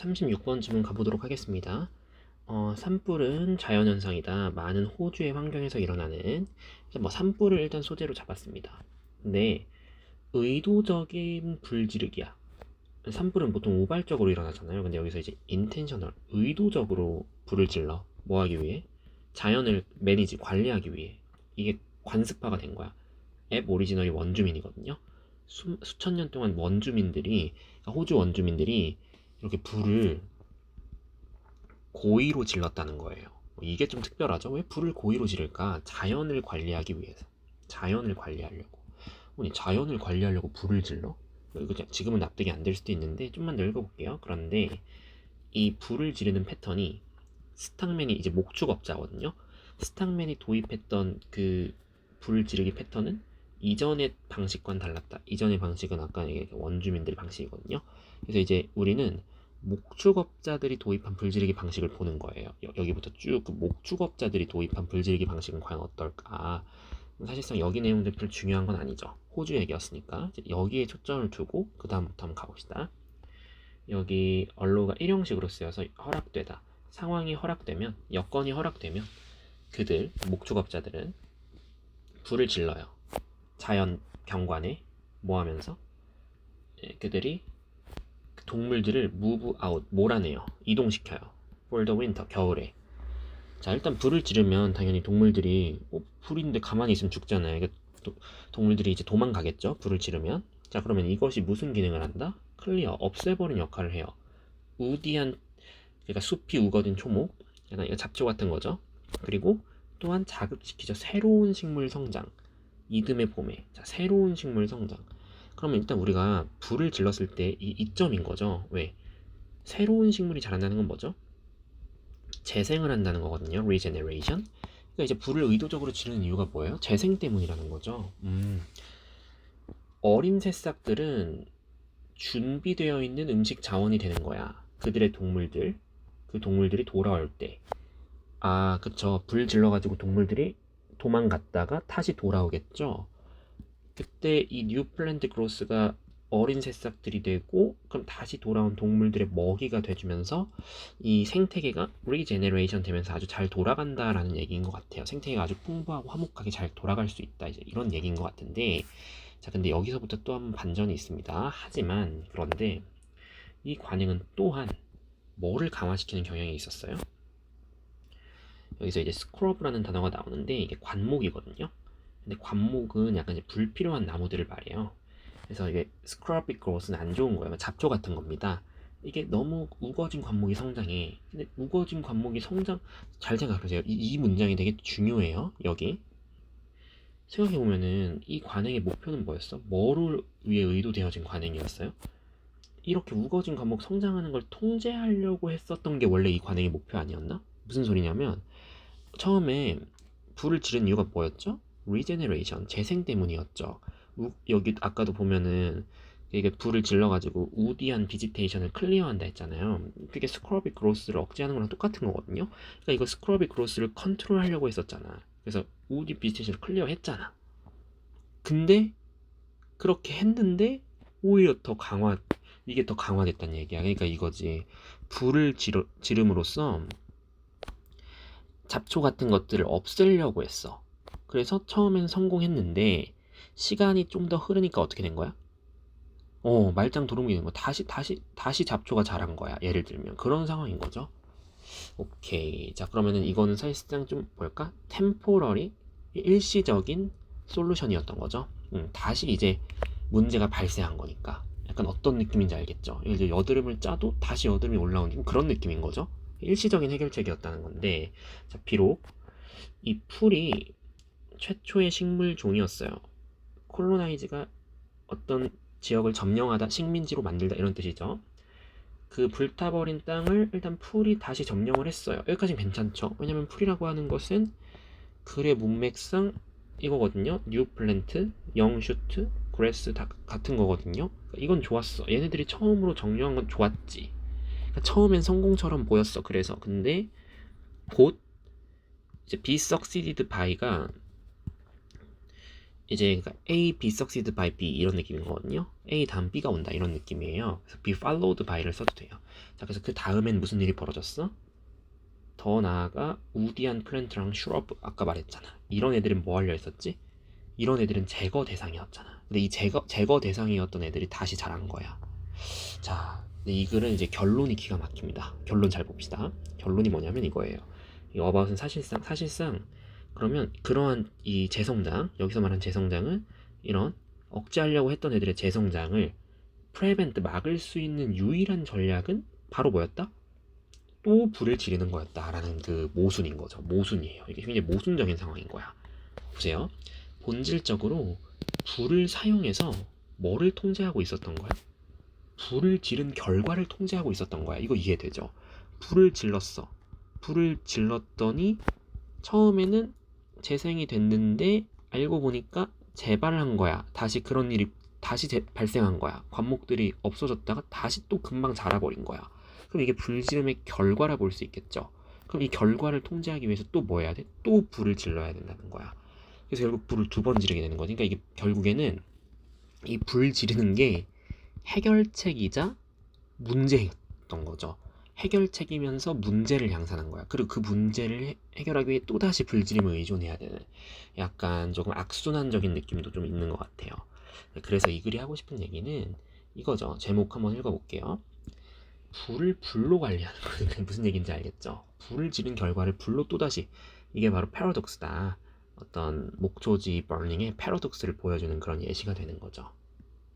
36번 질문 가보도록 하겠습니다. 어, 산불은 자연현상이다. 많은 호주의 환경에서 일어나는 뭐 산불을 일단 소재로 잡았습니다. 근데 의도적인 불지르기야. 산불은 보통 우발적으로 일어나잖아요. 근데 여기서 이제 인텐셔널, 의도적으로 불을 질러. 뭐 하기 위해? 자연을 매니지, 관리하기 위해. 이게 관습화가 된 거야. 앱 오리지널이 원주민이거든요. 수, 수천 년 동안 원주민들이, 그러니까 호주 원주민들이 이렇게 불을 고의로 질렀다는 거예요. 이게 좀 특별하죠? 왜 불을 고의로 지를까? 자연을 관리하기 위해서. 자연을 관리하려고. 아니, 자연을 관리하려고 불을 질러? 이거 그냥 지금은 납득이 안 될 수도 있는데 좀만 더 읽어볼게요. 그런데 이 불을 지르는 패턴이 스탕맨이 이제 목축업자거든요. 스탕맨이 도입했던 그 불을 지르기 패턴은 이전의 방식과는 달랐다. 이전의 방식은 아까 얘기한 원주민들의 방식이거든요. 그래서 이제 우리는 목축업자들이 도입한 불지르기 방식을 보는 거예요. 여, 여기부터 쭉 그 목축업자들이 도입한 불지르기 방식은 과연 어떨까? 사실상 여기 내용들 별 중요한 건 아니죠. 호주 얘기였으니까 여기에 초점을 두고 그 다음부터 한번 가봅시다. 여기 언로가 일형식으로 쓰여서 허락되다. 상황이 허락되면 여건이 허락되면 그들 목축업자들은 불을 질러요. 자연 경관에 뭐 하면서 예, 그들이 그 동물들을 move out 몰아내요. 이동시켜요. for the winter 겨울에. 자 일단 불을 지르면 당연히 동물들이 어, 불인데 가만히 있으면 죽잖아요. 그러니까 도- 동물들이 이제 도망가겠죠. 불을 지르면. 자 그러면 이것이 무슨 기능을 한다? 클리어 없애버리는 역할을 해요. 우디한 그러니까 숲이 우거진 초목, 약간 잡초 같은 거죠. 그리고 또한 자극시키죠. 새로운 식물 성장. 이듬해 봄에 자 새로운 식물 성장. 그러면 일단 우리가 불을 질렀을 때 이 이점인 거죠. 왜? 새로운 식물이 자란다는 건 뭐죠? 재생을 한다는 거거든요. regeneration. 그러니까 이제 불을 의도적으로 지르는 이유가 뭐예요? 재생 때문이라는 거죠. 음. 어린 새싹들은 준비되어 있는 음식 자원이 되는 거야. 그들의 동물들, 그 동물들이 돌아올 때. 아, 그쵸. 불 질러가지고 동물들이 도망갔다가 다시 돌아오겠죠. 그때 이 뉴 플랜트 그로스가 어린 새싹들이 되고 그럼 다시 돌아온 동물들의 먹이가 돼주면서 이 생태계가 리제네레이션 되면서 아주 잘 돌아간다라는 얘기인 것 같아요. 생태계가 아주 풍부하고 화목하게 잘 돌아갈 수 있다 이제 이런 얘기인 것 같은데 자 근데 여기서부터 또한번 반전이 있습니다. 하지만 그런데 이 관행은 또한 뭐를 강화시키는 경향이 있었어요? 여기서 이제 스크럽이라는 단어가 나오는데 이게 관목이거든요. 근데 관목은 약간 이제 불필요한 나무들을 말해요. 그래서 이게 스크럽이 그로스는 안 좋은 거예요. 잡초 같은 겁니다. 이게 너무 우거진 관목이 성장해. 근데 우거진 관목이 성장 잘 생각하세요. 이, 이 문장이 되게 중요해요. 여기 생각해 보면은 이 관행의 목표는 뭐였어? 뭐를 위해 의도되어진 관행이었어요? 이렇게 우거진 과목 성장하는 걸 통제하려고 했었던 게 원래 이 관행의 목표 아니었나? 무슨 소리냐면 처음에 불을 지른 이유가 뭐였죠? 리제네레이션, 재생 때문이었죠. 우- 여기 아까도 보면은 이게 불을 질러가지고 우디한 비지테이션을 클리어한다 했잖아요. 그게 스크러비 그로스를 억제하는 거랑 똑같은 거거든요. 그러니까 이거 스크러비 그로스를 컨트롤하려고 했었잖아. 그래서 우디 비지테이션을 클리어 했잖아. 근데 그렇게 했는데 오히려 더 강화 이게 더 강화됐다는 얘기야. 그러니까 이거지. 불을 지르, 지름으로써 잡초 같은 것들을 없애려고 했어. 그래서 처음엔 성공했는데 시간이 좀 더 흐르니까 어떻게 된 거야? 어, 말짱 도루묵이 된 거. 다시 다시 다시 잡초가 자란 거야. 예를 들면 그런 상황인 거죠. 오케이. 자, 그러면은 이거는 사실상 좀 뭘까? 템포러리 일시적인 솔루션이었던 거죠. 음, 다시 이제 문제가 발생한 거니까. 약간 어떤 느낌인지 알겠죠? 이제 여드름을 짜도 다시 여드름이 올라오는 그런 느낌인 거죠. 일시적인 해결책이었다는 건데, 자, 비록 이 풀이 최초의 식물 종이었어요. 콜로나이즈가 어떤 지역을 점령하다, 식민지로 만들다 이런 뜻이죠. 그 불타버린 땅을 일단 풀이 다시 점령을 했어요. 여기까지는 괜찮죠. 왜냐면 풀이라고 하는 것은 글의 문맥상 이거거든요. 뉴 플랜트, 영 슈트, 그레스 다 같은 거거든요. 이건 좋았어. 얘네들이 처음으로 정리한 건 좋았지. 그러니까 처음엔 성공처럼 보였어. 그래서 근데 곧 이제 be succeeded by가 이제 그러니까 A be succeeded by B 이런 느낌인 거거든요. A 다음 B가 온다 이런 느낌이에요. 그래서 be followed by를 써도 돼요. 자 그래서 그 다음엔 무슨 일이 벌어졌어? 더 나아가 우디한 플랜트랑 슈러브 아까 말했잖아. 이런 애들은 뭐 하려 했었지? 이런 애들은 제거 대상이었잖아. 근데 이 제거 제거 대상이었던 애들이 다시 자란 거야. 자, 이 글은 이제 결론이 기가 막힙니다. 결론 잘 봅시다. 결론이 뭐냐면 이거예요. 이 어바웃은 사실상 사실상 그러면 그러한 이 재성장 여기서 말한 재성장은 이런 억제하려고 했던 애들의 재성장을 프레벤트 막을 수 있는 유일한 전략은 바로 뭐였다? 또 불을 지르는 거였다라는 그 모순인 거죠. 모순이에요. 이게 굉장히 모순적인 상황인 거야. 보세요. 본질적으로 불을 사용해서 뭐를 통제하고 있었던 거야? 불을 지른 결과를 통제하고 있었던 거야. 이거 이해되죠? 불을 질렀어. 불을 질렀더니 처음에는 재생이 됐는데 알고 보니까 재발한 거야. 다시 그런 일이 다시 재- 발생한 거야. 관목들이 없어졌다가 다시 또 금방 자라버린 거야. 그럼 이게 불지름의 결과라 볼 수 있겠죠. 그럼 이 결과를 통제하기 위해서 또 뭐 해야 돼? 또 불을 질러야 된다는 거야. 그래서 결국 불을 두 번 지르게 되는 거지. 그러니까 이게 결국에는 이 불 지르는 게 해결책이자 문제였던 거죠. 해결책이면서 문제를 양산한 거야. 그리고 그 문제를 해- 해결하기 위해 또다시 불지름을 의존해야 되는 약간 조금 악순환적인 느낌도 좀 있는 것 같아요. 그래서 이 글이 하고 싶은 얘기는 이거죠. 제목 한번 읽어볼게요. 불을 불로 관리하는 거 무슨 얘기인지 알겠죠? 불을 지른 결과를 불로 또다시 이게 바로 패러독스다. 어떤 목초지 버닝의 패러독스를 보여주는 그런 예시가 되는 거죠.